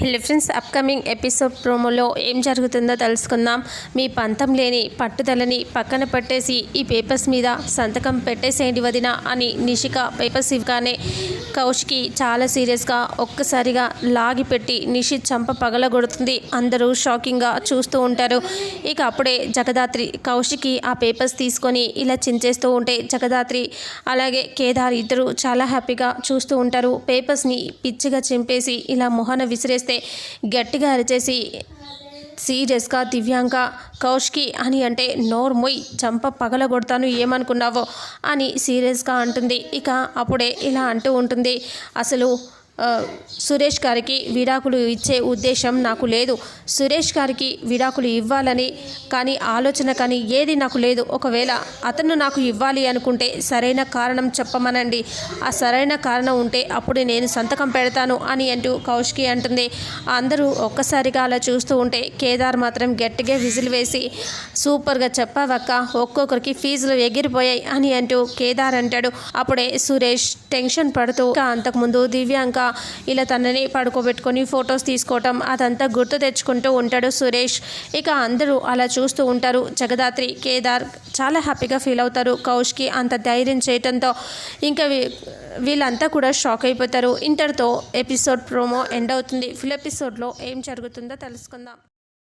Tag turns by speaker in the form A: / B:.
A: Hello friends upcoming episode ప్రోమోలో ఏం జరుగుతుందో తెలుసుకుందాం. మీ పంతం లేని పట్టుదలని పక్కన పెట్టేసి ఈ పేపర్స్ మీద సంతకం పెట్టేసేయండి వదిన అని నిషిక పేపర్స్ ఇవ్వగానే కౌశికి చాలా సీరియస్గా ఒక్కసారిగా లాగి పెట్టి నిషి చంప పగలగొడుతుంది. అందరూ షాకింగ్గా చూస్తూ ఉంటారు. ఇక అప్పుడే జగదాత్రి కౌశికి ఆ పేపర్స్ తీసుకొని ఇలా చించేస్తూ ఉంటే జగదాత్రి అలాగే కేదార్ ఇద్దరు చాలా హ్యాపీగా చూస్తూ ఉంటారు. పేపర్స్ని పిచ్చిగా చింపేసి ఇలా మొహన విసిరేస్తూ గట్టిగా అరిచేసి సీరియస్గా దివ్యాంక కౌష్కి అని అంటే నోర్మొయ్ చంప పగలగొడతాను ఏమనుకున్నావో అని సీరియస్గా అంటుంది. ఇక అప్పుడే ఇలా అంటూ ఉంటుంది. అసలు సురేష్ గారికి విడాకులు ఇచ్చే ఉద్దేశం నాకు లేదు. సురేష్ గారికి విడాకులు ఇవ్వాలని కానీ ఆలోచన కానీ ఏది నాకు లేదు. ఒకవేళ అతను నాకు ఇవ్వాలి అనుకుంటే సరైన కారణం చెప్పమనండి. ఆ సరైన కారణం ఉంటే అప్పుడు నేను సంతకం పెడతాను అని అంటూ కౌష్కి అంటుంది. అందరూ ఒక్కసారిగా అలా చూస్తూ ఉంటే కేదార్ మాత్రం గట్టిగా విజిల్ వేసి సూపర్గా చెప్పావక్క ఒక్కొక్కరికి ఫీజులు ఎగిరిపోయాయి అని అంటూ కేదార్ అంటాడు. అప్పుడే సురేష్ టెన్షన్ పడుతూ ఇంకా అంతకుముందు దివ్యాంక ఇలా తనని పడుకోబెట్టుకొని ఫొటోస్ తీసుకోవటం అదంతా గుర్తు తెచ్చుకుంటూ ఉంటాడు సురేష్. ఇక అందరూ అలా చూస్తూ ఉంటారు. జగదాత్రి కేదార్ చాలా హ్యాపీగా ఫీల్ అవుతారు. కౌష్కి అంత ధైర్యం చేయటంతో ఇంకా వీళ్ళంతా కూడా షాక్ అయిపోతారు. ఇంటర్తో ఎపిసోడ్ ప్రోమో ఎండ్ అవుతుంది. ఫుల్ ఎపిసోడ్లో ఏం జరుగుతుందో తెలుసుకుందాం.